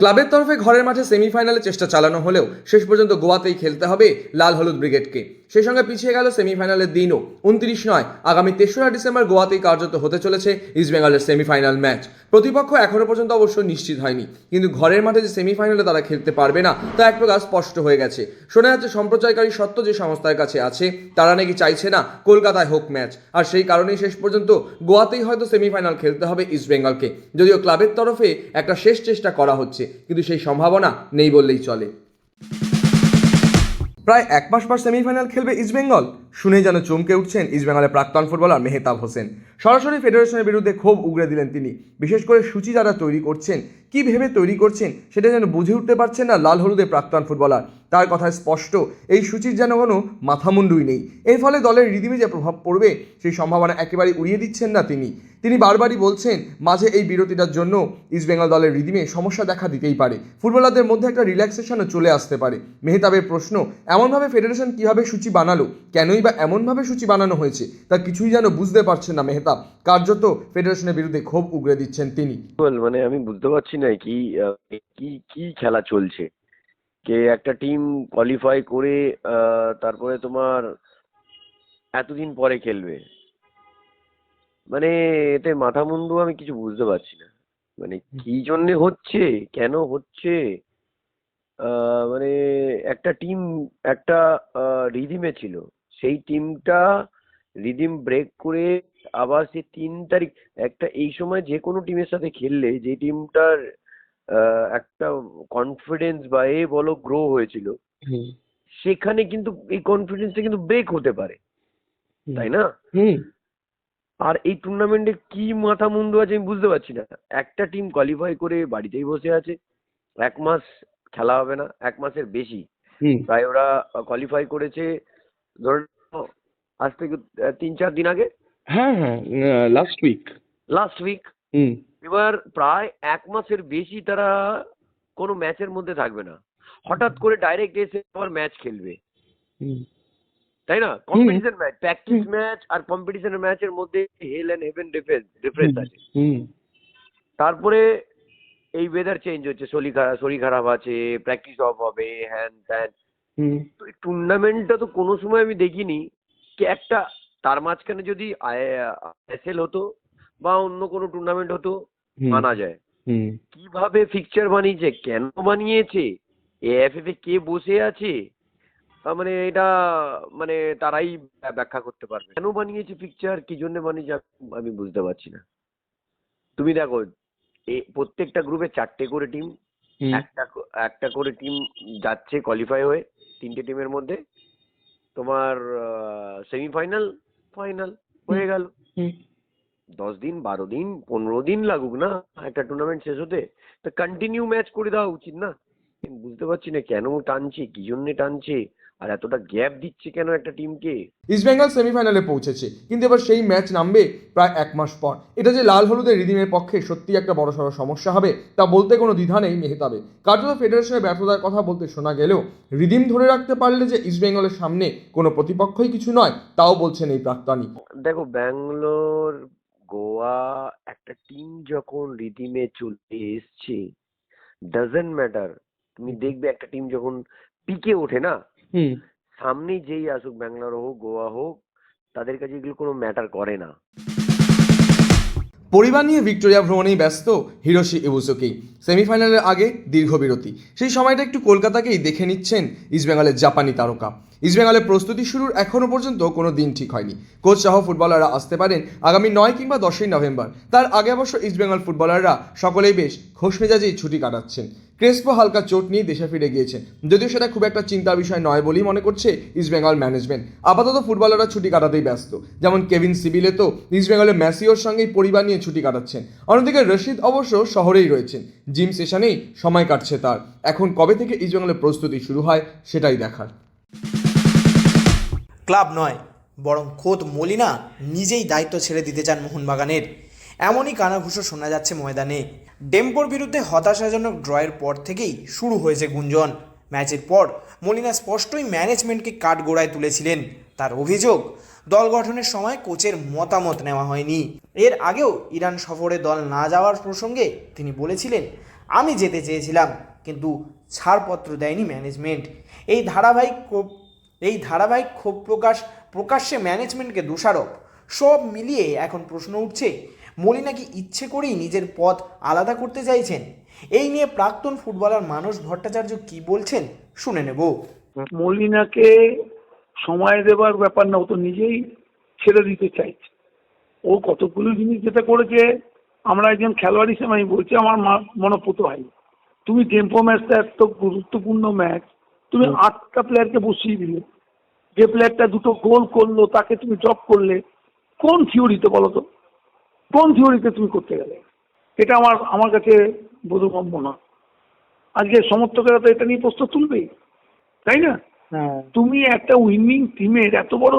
ক্লাবের তরফে ঘরের মাঠে সেমিফাইনালে চেষ্টা চালানো হলেও শেষ পর্যন্ত গোয়াতেই খেলতে হবে লাল হলুদ ব্রিগেডকে। সেই সঙ্গে পিছিয়ে গেল সেমিফাইনালের দিনও। উনত্রিশ নয়, আগামী তেসরা ডিসেম্বর গোয়াতেই কার্যত হতে চলেছে ইস্টবেঙ্গলের সেমিফাইনাল ম্যাচ। প্রতিপক্ষ এখনও পর্যন্ত অবশ্য নিশ্চিত হয়নি। কিন্তু ঘরের মাঠে যে সেমিফাইনালে তারা খেলতে পারবে না, তা এক প্রকার স্পষ্ট হয়ে গেছে। শোনা যাচ্ছে সম্প্রচারকারী সত্য যে সংস্থার কাছে আছে, তারা নাকি চাইছে না কলকাতায় হোক ম্যাচ। আর সেই কারণেই শেষ পর্যন্ত গোয়াতেই হয়তো সেমিফাইনাল খেলতে হবে ইস্টবেঙ্গলকে যদিও ক্লাবের তরফে একটা শেষ চেষ্টা করা হচ্ছে। কিন্তু সেই সম্ভাবনা নেই বললেই চলে। প্রায় এক মাস পর সেমিফাইনাল খেলবে ইস্টবেঙ্গল শুনে যেন চমকে উঠছেন ইস্টবেঙ্গলের প্রাক্তন ফুটবলার মেহতাব হোসেন। সরাসরি ফেডারেশনের বিরুদ্ধে ক্ষোভ উগড়ে দিলেন তিনি। বিশেষ করে সূচি যারা তৈরি করছেন, কি ভেবে তৈরি করছেন সেটা যেন বুঝে উঠতে পারছেন না লাল হলুদের প্রাক্তন ফুটবলার। তার কথায় স্পষ্ট, এই সূচির যেন কোনো মাথামুন্ডুই নেই। এর ফলে দলের রিদিমে যে প্রভাব পড়বে, সেই সম্ভাবনা একেবারে উড়িয়ে দিচ্ছেন না তিনি। তিনি বারবারই বলছেন, মাঝে এই বিরতিটার জন্য ইস্টবেঙ্গল দলের রিদিমে সমস্যা দেখা দিতেই পারে। ফুটবলারদের মধ্যে একটা রিল্যাক্সেশনও চলে আসতে পারে। মেহতাবের প্রশ্ন, এমনভাবে ফেডারেশন কীভাবে সূচি বানালো? কেনই বা এমনভাবে সূচি বানানো হয়েছে? তা কিছুই যেন বুঝতে পারছেন না মেহতাব। কার্যত ফেডারেশনের বিরুদ্ধে ক্ষোভ উগড়ে দিচ্ছেন তিনি। মানে আমি বুঝতে পারছি না কি কি কি খেলা চলছে। কে একটা টিম কোয়ালিফাই করে তারপরে তোমার এতদিন পরে খেলবে। মানে এতে মাথা মুন্ডু আমি কিছু বুঝতে পারছি না। মানে কি জন্যে হচ্ছে? কেন হচ্ছে? মানে একটা টিম একটা রিদিমে ছিল। সেই টিমটা রিদিম ব্রেক করে আবার সে তিন তারিখ একটা এই সময় যে কোনো টিমের সাথে খেললে যে টিমটার একটা কনফিডেন্স বা এ বলো গ্রো হয়েছিল সেখানে কিন্তু এই কনফিডেন্সটা কিন্তু ব্রেক হতে পারে। তাই না? আর এই টুর্নামেন্টে কি মাথা মুন্ডু আছে আমি বুঝতে পারছি না। একটা টিম কোয়ালিফাই করে বাড়িতেই বসে আছে এক মাস খেলা হবে না এক মাসের বেশি। প্রায় ওরা কোয়ালিফাই করেছে ধরে আজ থেকে তিন চার দিন আগে। হ্যাঁ হ্যাঁ লাস্ট উইক লাস্ট উইক হুম। এবার প্রায় এক মাসের বেশি তারা কোনো ম্যাচের মধ্যে থাকবে না। হঠাৎ করে ডাইরেক্ট এসে আবার ম্যাচ খেলবে। হুম। তাই না? কম্পিটিশন ম্যাচ প্র্যাকটিস ম্যাচ আর কম্পিটিশনের ম্যাচের মধ্যে hell and heaven difference difference আছে। হুম। তারপরে এই ওয়েদার চেঞ্জ হচ্ছে। শরীর খারাপ শরীর খারাপ আছে প্র্যাকটিস অফ হবে হ্যান ত্যান টুর্নামেন্টটা তো কোনো সময় আমি দেখিনি। কি একটা তার মাঝখানে যদি আইএসএল হতো বা অন্য কোনো টুর্নামেন্ট হতো মানা যায়। কীভাবে ফিকচার বানিয়েছে কেন বানিয়েছে এএফএফ এ কে বসে আছে মানে এটা মানে তারাই ব্যাখ্যা করতে পারবে। কেন বানিয়েছে পিকচার কি জন্য বানিয়েছে আমি- বুঝতে পারছি না। তুমি দেখো প্রত্যেকটা গ্রুপে চারটে করে টিম একটা একটা করে টিম যাচ্ছে কোয়ালিফাই হয়ে তিনটে টিমের মধ্যে। তোমার সেমিফাইনাল ফাইনাল হয়ে গেল। দশ দিন বারো দিন পনেরো দিন লাগুক না একটা টুর্নামেন্ট শেষ হতে তা কন্টিনিউ ম্যাচ করে দেওয়া উচিত না। বুঝতে পারছি না কেন টানছে কি জন্যে টানছে আর এতটা গ্যাপ দিচ্ছে কেন একটা টিমকে? ইস্টবেঙ্গল সেমিফাইনালে পৌঁছেছে কিন্তু এবার সেই ম্যাচ নামবে প্রায় এক মাস পর। এটা যে লাল হলুদের রিদিমের পক্ষে সত্যি একটা বড় বড়সড় সমস্যা হবে তা বলতে কোনো দ্বিধা নেই মেহতাবে। কার্যত ফেডারেশনের ব্যর্থতার কথা বলতে শোনা গেলেও রিদিম ধরে রাখতে পারলে যে ইস্টবেঙ্গলের সামনে কোনো প্রতিপক্ষই কিছু নয় তাও বলছেন এই প্রাক্তানি। দেখো ব্যাঙ্গালোর গোয়া একটা টিম যখন রিদিমে চলে এসছে ডাজেন্ট ম্যাটার তুমি দেখবে একটা টিম যখন পিকে ওঠে না সামনে যেই আসুক ব্যাঙ্গালোর হোক গোয়া হোক তাদের কাছে এগুলো কোনো ম্যাটার করে না। পরিবার নিয়ে ভিক্টোরিয়া ভ্রমণেই ব্যস্ত হিরোশি ইবুসুকি। সেমিফাইনালের আগে দীর্ঘ বিরতি। সেই সময়টা একটু কলকাতাকেই দেখে নিচ্ছেন ইস্টবেঙ্গলের জাপানি তারকা। ইস্টবেঙ্গলের প্রস্তুতি শুরুর এখনও পর্যন্ত কোনো দিন ঠিক হয়নি। কোচ সহ ফুটবলাররা আসতে পারেন আগামী নয় কিংবা দশই নভেম্বর। তার আগে অবশ্য ইস্টবেঙ্গল ফুটবলাররা সকলেই বেশ খোশ মেজাজেই ছুটি কাটাচ্ছেন। ক্রেসপো হালকা চোট নিয়ে দেশে ফিরে গিয়েছেন। যদিও সেটা খুব একটা চিন্তার বিষয় নয় বলেই মনে করছে ইস্টবেঙ্গল ম্যানেজমেন্ট। আপাতত ফুটবলাররা ছুটি কাটাতেই ব্যস্ত। যেমন কেভিন সিবিলে তো ইস্টবেঙ্গলের ম্যাসিওর সঙ্গেই পরিবার নিয়ে ছুটি কাটাচ্ছেন। অন্যদিকে রশিদ অবশ্য শহরেই রয়েছেন। জিম সেশনেই সময় কাটছে তার। এখন কবে থেকে ইস্টবেঙ্গলের প্রস্তুতি শুরু হয় সেটাই দেখার। ক্লাব নয়, বরং খোদ মলিনা নিজেই দায়িত্ব ছেড়ে দিতে চান মোহনবাগানের। এমনই কানাঘুষো শোনা যাচ্ছে ময়দানে। ডেম্পোর বিরুদ্ধে হতাশাজনক ড্রয়ের পর থেকেই শুরু হয়েছে গুঞ্জন। ম্যাচের পর মলিনা স্পষ্টই ম্যানেজমেন্টকে কাঠ কাঠগোড়ায় তুলেছিলেন। তার অভিযোগ, দল গঠনের সময় কোচের মতামত নেওয়া হয়নি। এর আগেও ইরান সফরে দল না যাওয়ার প্রসঙ্গে তিনি বলেছিলেন, আমি যেতে চেয়েছিলাম, কিন্তু ছাড়পত্র দেয়নি ম্যানেজমেন্ট। এই ধারাবাহিক এই ধারাবাহিক ক্ষোভ প্রকাশ, প্রকাশ্যে ম্যানেজমেন্টকে দোষারোপ, সব মিলিয়ে এখন প্রশ্ন উঠছে মলিনা কি ইচ্ছে করেই নিজের পথ আলাদা করতে চাইছেন? এই নিয়ে প্রাক্তন ফুটবলার মানস ভট্টাচার্য কি বলছেন, শুনে নেব। মলিনাকে সময় দেবার ব্যাপার না, ও তো নিজেই ছেড়ে দিতে চাইছে। ও কতগুলো জিনিস যেটা করেছে, আমরা একজন খেলোয়াড় হিসেবে আমি বলছি, আমার মনোপুত হয় তুমি টেম্পো ম্যাচটা এত গুরুত্বপূর্ণ ম্যাচ তুমি আটটা প্লেয়ারকে বসিয়ে দিলে। যে প্লেয়ারটা দুটো গোল করল তাকে তুমি ড্রপ করলে কোন থিওরিতে বলো তো? কোন থিওরিতে তুমি করতে গেলে? এটা আমার আমার কাছে বোধগম্য না। আজকে সমর্থকেরা তো এটা নিয়ে প্রশ্ন তুলবেই তাই না? তুমি একটা উইনিং টিমের এত বড়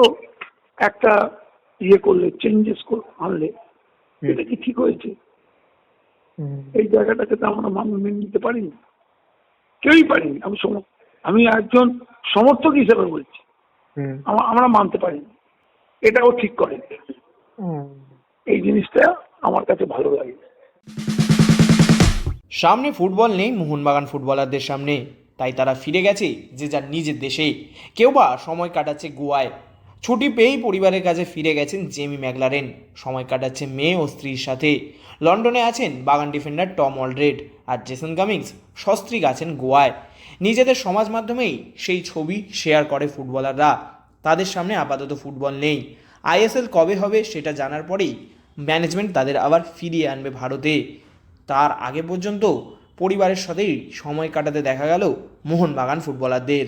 একটা ইয়ে করলে চেঞ্জেস আনলে এটা কি ঠিক হয়েছে? এই জায়গাটাকে তো আমরা মানুষ মেনে নিতে পারিনি। কেউই পারিনি আমি সম আমি একজন সমর্থক হিসেবে বলছি। আমরা মানতে পারিনি এটাও ঠিক করে। এই জিনিসটা আমার কাছে ভালো লাগে। সামনে ফুটবল নেই মোহনবাগান ফুটবলারদের সামনে। তাই তারা ফিরে গেছে যে যার নিজের দেশে। কেউ বা সময় কাটাচ্ছে গোয়ায়। ছুটি পেয়েই পরিবারের কাছে ফিরে গেছেন জেমি ম্যাগলারেন সময় কাটাচ্ছে মেয়ে ও স্ত্রীর সাথে। লন্ডনে আছেন বাগান ডিফেন্ডার টম অলরেড আর জেসন কামিংস সস্ত্রীক আছেন গোয়ায়। নিজেদের সমাজ মাধ্যমেই সেই ছবি শেয়ার করে ফুটবলাররা। তাদের সামনে আপাতত ফুটবল নেই। আইএসএল কবে হবে সেটা জানার পরেই ম্যানেজমেন্ট তাদের আবার ফিরিয়ে আনবে ভারতে। তার আগে পর্যন্ত পরিবারের সাথেই সময় কাটাতে দেখা গেল মোহনবাগান ফুটবলারদের।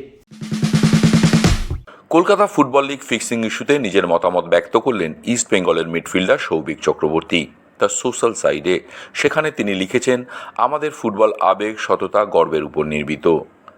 কলকাতা ফুটবল লিগ ফিক্সিং ইস্যুতে নিজের মতামত ব্যক্ত করলেন ইস্ট বেঙ্গলের মিডফিল্ডার সৌভিক চক্রবর্তী তার সোশ্যাল সাইডে সেখানে তিনি লিখেছেন, আমাদের ফুটবল আবেগ, সততা, গর্বের উপর নির্মিত।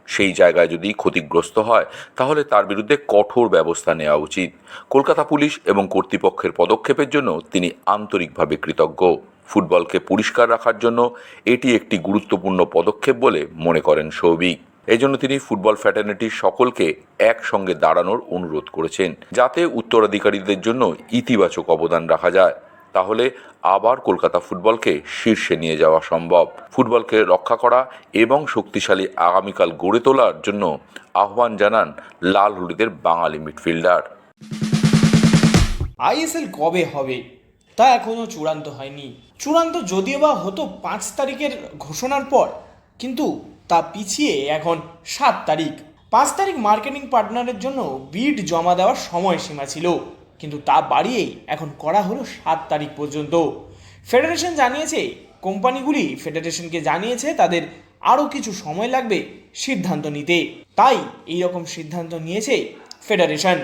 সেই জায়গায় যদি ক্ষতিগ্রস্ত হয়, তাহলে তার বিরুদ্ধে কঠোর ব্যবস্থা নেওয়া উচিত। কলকাতা পুলিশ এবং কর্তৃপক্ষের পদক্ষেপের জন্য তিনি আন্তরিকভাবে কৃতজ্ঞ। ফুটবলকে পরিষ্কার রাখার জন্য এটি একটি গুরুত্বপূর্ণ পদক্ষেপ বলে মনে করেন সৌভিক। এজন্য তিনি ফুটবল ফ্র্যাটার্নিটির সকলকে একসঙ্গে দাঁড়ানোর অনুরোধ করেছেন, যাতে উত্তরাধিকারীদের জন্য ইতিবাচক অবদান রাখা যায়। তাহলে আবার কলকাতা ফুটবলকে শীর্ষে নিয়ে যাওয়া সম্ভব। ফুটবলকে রক্ষা করা এবং শক্তিশালী আগামীকাল গড়ে তোলার জন্য আহ্বান জানান লাল হলুদের বাঙালি মিডফিল্ডার। আইএসএল কবে হবে? তা এখনও চূড়ান্ত হয়নি। চূড়ান্ত যদিও বা হতো পাঁচ তারিখের ঘোষণার পর, কিন্তু তা পিছিয়ে এখন সাত তারিখ। পাঁচ তারিখ মার্কেটিং পার্টনারের জন্য বিড জমা দেওয়ার সময়সীমা ছিল। কিন্তু তা বাড়িয়েই এখন করা হলো সাত তারিখ পর্যন্ত। ফেডারেশন জানিয়েছে, কোম্পানিগুলি ফেডারেশনকে জানিয়েছে তাদের আরও কিছু সময় লাগবে সিদ্ধান্ত নিতে। তাই এই রকম সিদ্ধান্ত নিয়েছে ফেডারেশন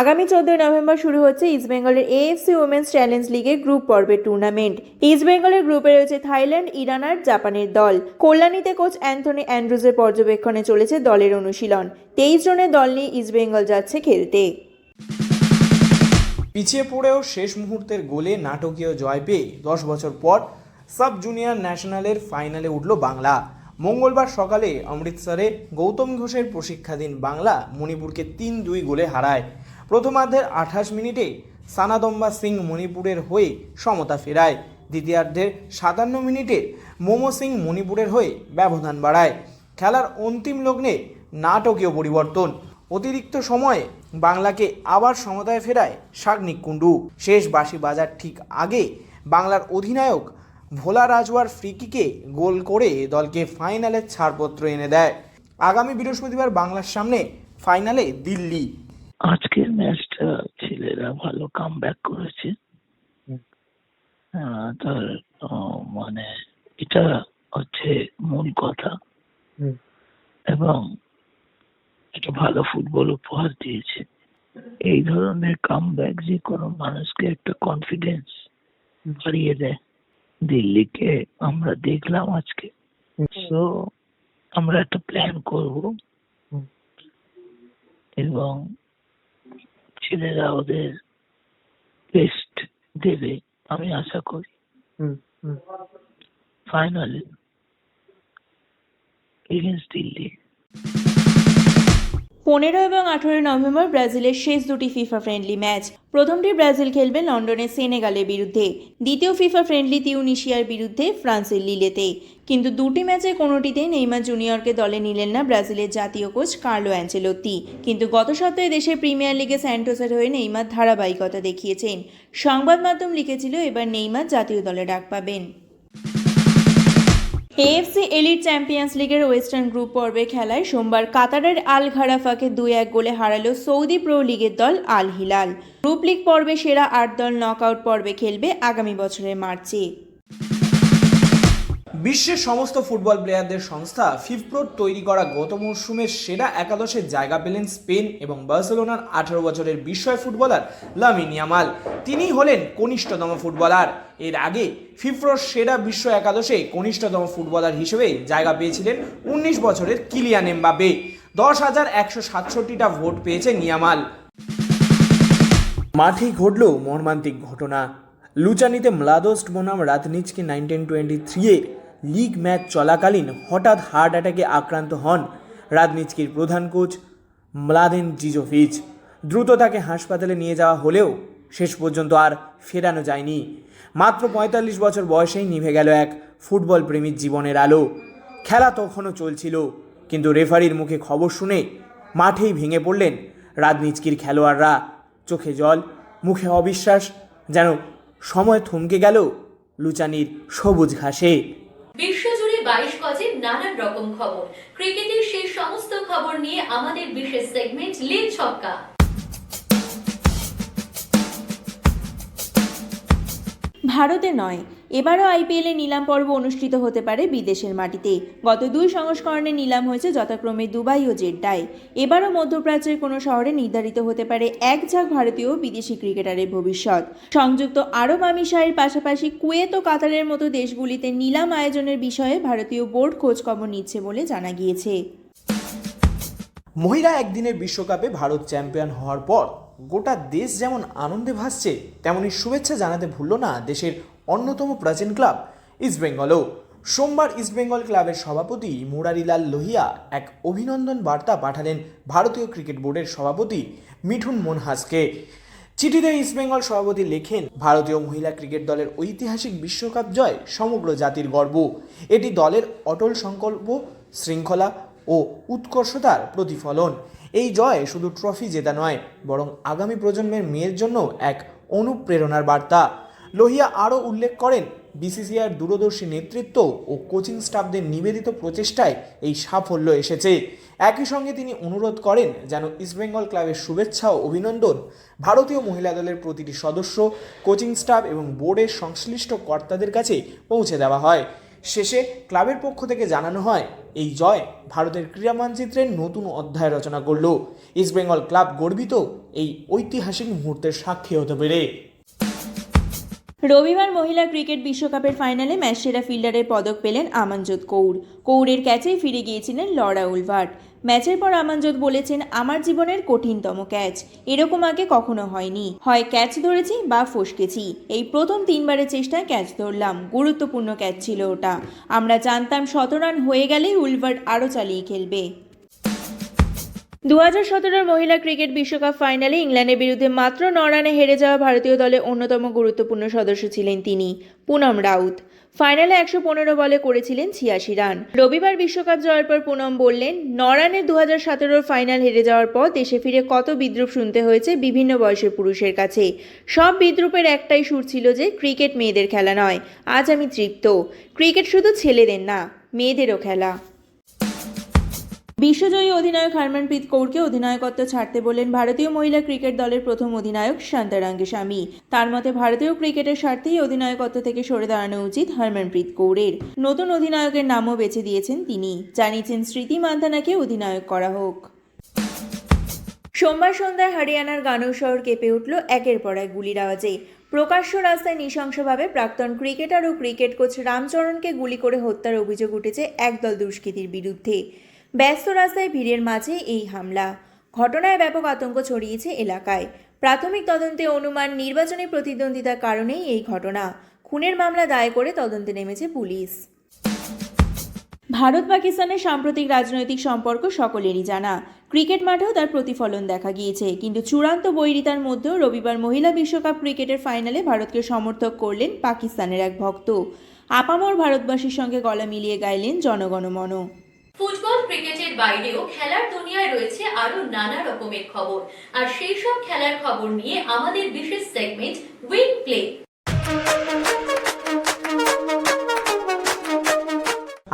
আগামী চোদ্দই নভেম্বর শুরু হচ্ছে ইস্টবেঙ্গলের এএফসি উমেন্স চ্যালেঞ্জ লিগের গ্রুপ পর্বের টুর্নামেন্ট। ইস্টবেঙ্গলের গ্রুপে রয়েছে থাইল্যান্ড, ইরান আর জাপানের দল। কল্যাণীতে কোচ অ্যান্থনি অ্যান্ড্রুজের পর্যবেক্ষণে চলেছে দলের অনুশীলন। তেইশ জনের দল নিয়ে ইস্টবেঙ্গল যাচ্ছে খেলতে। পিছিয়ে পড়েও শেষ মুহূর্তের গোলে নাটকীয় জয় পেয়ে দশ বছর পর সাব জুনিয়র ন্যাশনালের ফাইনালে উঠল বাংলা। মঙ্গলবার সকালে অমৃতসরে গৌতম ঘোষের প্রশিক্ষাধীন বাংলা মণিপুরকে তিন দুই গোলে হারায়। প্রথমার্ধের আঠাশ মিনিটে সানাদম্বা সিং মণিপুরের হয়ে সমতা ফেরায়। দ্বিতীয়ার্ধের সাতান্ন মিনিটে মোমো সিং মণিপুরের হয়ে ব্যবধান বাড়ায়। খেলার অন্তিম লগ্নে নাটকীয় পরিবর্তন। অতিরিক্ত সময়ে বাংলাকে আবার সমতায় ফেরায় সাগনিক কুণ্ডু। শেষ বাঁশি বাজার ঠিক আগে বাংলার অধিনায়ক ভোলা রাজওয়ার ফ্রিকিকে গোল করে দলকে ফাইনালের ছাড়পত্র এনে দেয়। আগামী বৃহস্পতিবার বাংলার সামনে ফাইনালে দিল্লি আজকের ম্যাচটা ছেলেরা ভালো কাম ব্যাক করেছে আহ, তার মানে এটা হচ্ছে মূল কথা। এবং একটা ভালো ফুটবল উপহার দিয়েছে। এই ধরনের কাম ব্যাক যে কোনো মানুষকে একটা কনফিডেন্স বাড়িয়ে দেয়। দিল্লিকে আমরা দেখলাম আজকে। সো আমরা একটা প্ল্যান করব। এবং ছেলেরা ওদের বেস্ট দেবে আমি আশা করি ফাইনালে এগেনস্ট দিল্লি পনেরো এবং আঠেরোই নভেম্বর ব্রাজিলের শেষ দুটি ফিফা ফ্রেন্ডলি ম্যাচ। প্রথমটি ব্রাজিল খেলবে লন্ডনের সেনেগালের বিরুদ্ধে। দ্বিতীয় ফিফা ফ্রেন্ডলি তিউনিশিয়ার বিরুদ্ধে ফ্রান্সের লিলেতে। কিন্তু দুটি ম্যাচে কোনোটিতেই নেইমার জুনিয়রকে দলে নিলেন না ব্রাজিলের জাতীয় কোচ কার্লো অ্যাঞ্চেলোত্তি। কিন্তু গত সপ্তাহে দেশের প্রিমিয়ার লিগে স্যান্টোসের হয়ে নেইমার ধারাবাহিকতা দেখিয়েছেন। সংবাদ মাধ্যম লিখেছিল, এবার নেইমার জাতীয় দলে ডাক পাবেন। এএফসি এলিট চ্যাম্পিয়ন্স লিগের ওয়েস্টার্ন গ্রুপ পর্বে খেলায় সোমবার কাতারের আল ঘারাফাকে দুই এক গোলে হারালো সৌদি প্রো লিগের দল আল হিলাল। গ্রুপ লিগ পর্বে সেরা আট দল নকআউট পর্বে খেলবে আগামী বছরের মার্চে। বিশ্বের সমস্ত ফুটবল প্লেয়ারদের সংস্থা ফিফপ্রোর তৈরি করা গত মরশুমের সেরা একাদশে জায়গা পেলেন স্পেন এবং বার্সেলোনার আঠারো বছরের বিস্ময় ফুটবলার লামিন ইয়ামাল। তিনিই হলেন কনিষ্ঠতম ফুটবলার। এর আগে ফিফপ্রোর সেরা বিশ্ব একাদশে কনিষ্ঠতম ফুটবলার হিসেবে জায়গা পেয়েছিলেন উনিশ বছরের কিলিয়ান এমবাপে দশ হাজার একশো সাতষট্টিটা ভোট পেয়েছে নিয়ামাল মাঠে ঘটল মর্মান্তিক ঘটনা। লুচানিতে ম্লাদোস্ট বনাম রাতনিচকে নাইনটিন টোয়েন্টি থ্রিয়ে লিগ ম্যাচ চলাকালীন হঠাৎ হার্ট অ্যাটাকে আক্রান্ত হন রাদনিচকির প্রধান কোচ ম্লাদেন জিজোভিচ। দ্রুত তাকে হাসপাতালে নিয়ে যাওয়া হলেও শেষ পর্যন্ত আর ফেরানো যায়নি। মাত্র পঁয়তাল্লিশ বছর বয়সেই নিভে গেল এক ফুটবল প্রেমীর জীবনের আলো। খেলা তখনও চলছিল, কিন্তু রেফারির মুখে খবর শুনে মাঠেই ভেঙে পড়লেন রাজনিচকির খেলোয়াড়রা। চোখে জল, মুখে অবিশ্বাস, যেন সময় থমকে গেল লুচানির সবুজ ঘাসে। বিশ্বজুড়ে বাইশ গজে নানান রকম খবর। ক্রিকেটের সেই সমস্ত খবর নিয়ে আমাদের বিশেষ সেগমেন্ট লিগ ছক্কা। ভারতে নয় এবারও আইপিএলে নিলাম পর্ব অনুষ্ঠিত হতে পারে বিদেশের মাটিতে। গত দুই সংস্করণে নিলাম হয়েছে যথাক্রমে দুবাই ও জেড্ডায়। এবারও মধ্যপ্রাচ্যের কোনো শহরে নির্ধারিত হতে পারে এক ঝাঁক ভারতীয় বিদেশি ক্রিকেটারের ভবিষ্যৎ। সংযুক্ত আরব আমিরশাহের পাশাপাশি কুয়েত ও কাতারের মতো দেশগুলিতে নিলাম আয়োজনের বিষয়ে ভারতীয় বোর্ড খোঁজখবর নিচ্ছে বলে জানা গিয়েছে। মহিলা একদিনের বিশ্বকাপে ভারত চ্যাম্পিয়ন হওয়ার পর গোটা দেশ যেমন আনন্দে ভাসছে তেমনই শুভেচ্ছা জানাতে ভুলল না দেশের অন্যতম প্রাচীন ক্লাব ইস্টবেঙ্গলও সোমবার ইস্টবেঙ্গল ক্লাবের সভাপতি মুরারিলাল লোহিয়া এক অভিনন্দন বার্তা পাঠালেন ভারতীয় ক্রিকেট বোর্ডের সভাপতি মিঠুন মোনহাসকে চিঠিতে ইস্টবেঙ্গল সভাপতি লেখেন, ভারতীয় মহিলা ক্রিকেট দলের ঐতিহাসিক বিশ্বকাপ জয় সমগ্র জাতির গর্ব। এটি দলের অটল সংকল্প, শৃঙ্খলা ও উৎকর্ষতার প্রতিফলন। এই জয় শুধু ট্রফি জেতা নয়, বরং আগামী প্রজন্মের মেয়ের জন্য এক অনুপ্রেরণার বার্তা। লোহিয়া আরও উল্লেখ করেন বিসিসিআর দূরদর্শী নেতৃত্ব ও কোচিং স্টাফদের নিবেদিত প্রচেষ্টায় এই সাফল্য এসেছে। একই সঙ্গে তিনি অনুরোধ করেন যেন ইস্টবেঙ্গল ক্লাবের শুভেচ্ছা ও অভিনন্দন ভারতীয় মহিলা দলের প্রতিটি সদস্য, কোচিং স্টাফ এবং বোর্ডের সংশ্লিষ্ট কর্তাদের কাছে পৌঁছে দেওয়া হয়। শেষে ক্লাবের পক্ষ থেকে জানানো হয়, এই জয় ভারতের ক্রীড়া মানচিত্রের নতুন অধ্যায় রচনা করল। ইস্টবেঙ্গল ক্লাব গর্বিত এই ঐতিহাসিক মুহূর্তের সাক্ষী হতে পেরে। রবিবার মহিলা ক্রিকেট বিশ্বকাপের ফাইনালে ম্যাচ সেরা ফিল্ডারের পদক পেলেন আমানজোত কৌর। কৌরের ক্যাচেই ফিরে গিয়েছিলেন লরা উলভার্ট ম্যাচের পর আমানজোত বলেছেন, আমার জীবনের কঠিনতম ক্যাচ। এরকম আগে কখনো হয়নি। হয় ক্যাচ ধরেছি বা ফসকেছি। এই প্রথম তিনবারের চেষ্টায় ক্যাচ ধরলাম। গুরুত্বপূর্ণ ক্যাচ ছিল ওটা। আমরা জানতাম শত রান হয়ে গেলেই উলভার্ট আরও চালিয়ে খেলবে। দু হাজার সতেরোর মহিলা ক্রিকেট বিশ্বকাপ ফাইনালে ইংল্যান্ডের বিরুদ্ধে মাত্র ন রানে হেরে যাওয়া ভারতীয় দলের অন্যতম গুরুত্বপূর্ণ সদস্য ছিলেন তিনি, পুনম রাউত। ফাইনালে একশো পনেরো বলে করেছিলেন ছিয়াশি রান। রবিবার বিশ্বকাপ জয়ের পর পুনম বললেন ন দু হাজার সতেরোর ফাইনাল হেরে যাওয়ার পর দেশে ফিরে কত বিদ্রুপ শুনতে হয়েছে বিভিন্ন বয়সের পুরুষের কাছে। সব বিদ্রুপের একটাই সুর ছিল যে, ক্রিকেট মেয়েদের খেলা নয়, আজ আমি তৃপ্ত। ক্রিকেট শুধু ছেলেদের না, মেয়েদেরও খেলা। বিশ্বজয়ী অধিনায়ক হরমনপ্রীত কৌরকে অধিনায়কত্ব ছাড়তে বললেন ভারতীয় মহিলা ক্রিকেট দলের প্রথম অধিনায়ক শান্তারাঙ্গে স্বামী তার মতে ভারতীয় ক্রিকেটের স্বার্থেই অধিনায়কত্ব থেকে সরে দাঁড়ানো উচিত হরমনপ্রীত কৌরের। নতুন অধিনায়কের নামও বেছে দিয়েছেন তিনি। জানিয়েছেন স্মৃতি মান্ধানাকে অধিনায়ক করা হোক। সোমবার সন্ধ্যায় হরিয়ানার গানৌ শহর কেঁপে উঠল একের পর এক গুলির আওয়াজে। প্রকাশ্য রাস্তায় নৃশংসভাবে প্রাক্তন ক্রিকেটার ও ক্রিকেট কোচ রামচরণকে গুলি করে হত্যার অভিযোগ উঠেছে একদল দুষ্কৃতীর বিরুদ্ধে। ব্যস্ত রাস্তায় ভিড়ের মাঝে এই হামলা। ঘটনায় ব্যাপক আতঙ্ক ছড়িয়েছে এলাকায়। প্রাথমিক তদন্তে অনুমান, নির্বাচনী প্রতিদ্বন্দ্বিতার কারণেই এই ঘটনা। খুনের মামলা দায় করে তদন্তে নেমেছে পুলিশ। ভারত পাকিস্তানের সাম্প্রতিক রাজনৈতিক সম্পর্ক সকলেরই জানা। ক্রিকেট মাঠেও তার প্রতিফলন দেখা গিয়েছে, কিন্তু চূড়ান্ত বৈরিতার মধ্যেও রবিবার মহিলা বিশ্বকাপ ক্রিকেটের ফাইনালে ভারতকে সমর্থক করলেন পাকিস্তানের এক ভক্ত। আপামর ভারতবাসীর সঙ্গে গলা মিলিয়ে গাইলেন জনগণমন ফুটবল ক্রিকেটের বাইরেও খেলার দুনিয়ায় রয়েছে আরও নানা রকমের খবর। আর সেই সব খেলার খবর নিয়ে আমাদের বিশেষ সেগমেন্ট উইন প্লে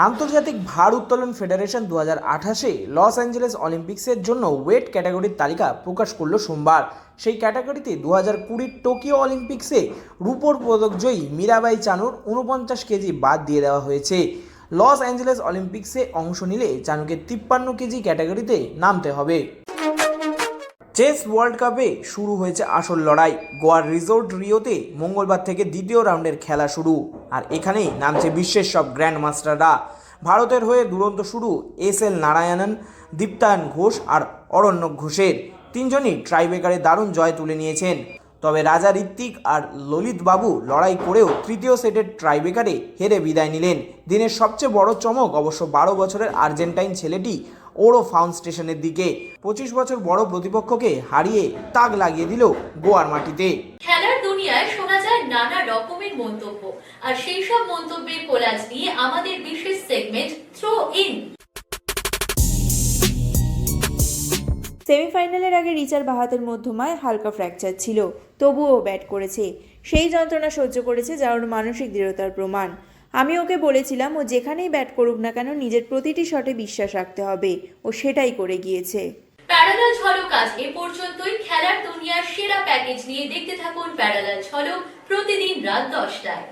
আন্তর্জাতিক ভার উত্তোলন ফেডারেশন দু হাজার আঠাশে লস অ্যাঞ্জেলেস অলিম্পিক্সের জন্য ওয়েট ক্যাটাগরির তালিকা প্রকাশ করল সোমবার। সেই ক্যাটাগরিতে দু হাজার কুড়ির টোকিও অলিম্পিক্সে রূপোর পদকজয়ী মীরাবাই চানুর উনপঞ্চাশ কেজি বাদ দিয়ে দেওয়া হয়েছে। লস অ্যাঞ্জেলেস অলিম্পিক্সে অংশ নিলে চানুকে তিপ্পান্ন কেজি ক্যাটাগরিতে নামতে হবে। চেস ওয়ার্ল্ড কাপে শুরু হয়েছে আসল লড়াই। গোয়ার রিসোর্ট রিওতে মঙ্গলবার থেকে দ্বিতীয় রাউন্ডের খেলা শুরু। আর এখানেই নামছে বিশ্বের সব গ্র্যান্ড মাস্টাররা ভারতের হয়ে দুরন্ত শুরু এস এল নারায়ণন, দীপ্তায়ন ঘোষ আর অরণ্য ঘোষের। তিনজনই ট্রাইবেকারে দারুণ জয় তুলে নিয়েছেন। তবে রাজা ঋত্বিক আর ললিত বাবু লড়াই করেও তৃতীয় সেটের ট্রাইবেকারে হেরে বিদায় নিলেন। দিনের সবচেয়ে বড় চমক অবশ্য বারো বছরের আর্জেন্টাইন ছেলেটি ওরো ফাউন্ড স্টেশনের দিকে। পঁচিশ বছর বড় প্রতিপক্ষকে হারিয়ে তাক লাগিয়ে দিল গোয়ার মাটিতে। খেলার দুনিয়ায় শোনা যায় নানা রকমের মন্তব্য। আর সেই সব মন্তব্যের কোলাজ নিয়ে আমাদের বিশেষ সেগমেন্ট থ্রো ইন সেমিফাইনালের আগে রিচার বাহাতের মধ্যমায় হালকা ফ্র্যাকচার ছিল, তবুও ব্যাট করেছে। সেই যন্ত্রণা সহ্য করেছে যা ওর মানসিক দৃঢ়তার প্রমাণ। আমি ওকে বলেছিলাম, ও যেখানেই ব্যাট করুক না কেন, নিজের প্রতিটি শটে বিশ্বাস রাখতে হবে। ও সেটাই করে গিয়েছে। প্যারালাল ঝলক আজ এ পর্যন্তই। খেলার দুনিয়ার সেরা প্যাকেজ নিয়ে দেখতে থাকুন প্যারালাল ঝলক প্রতিদিন রাত দশটায়।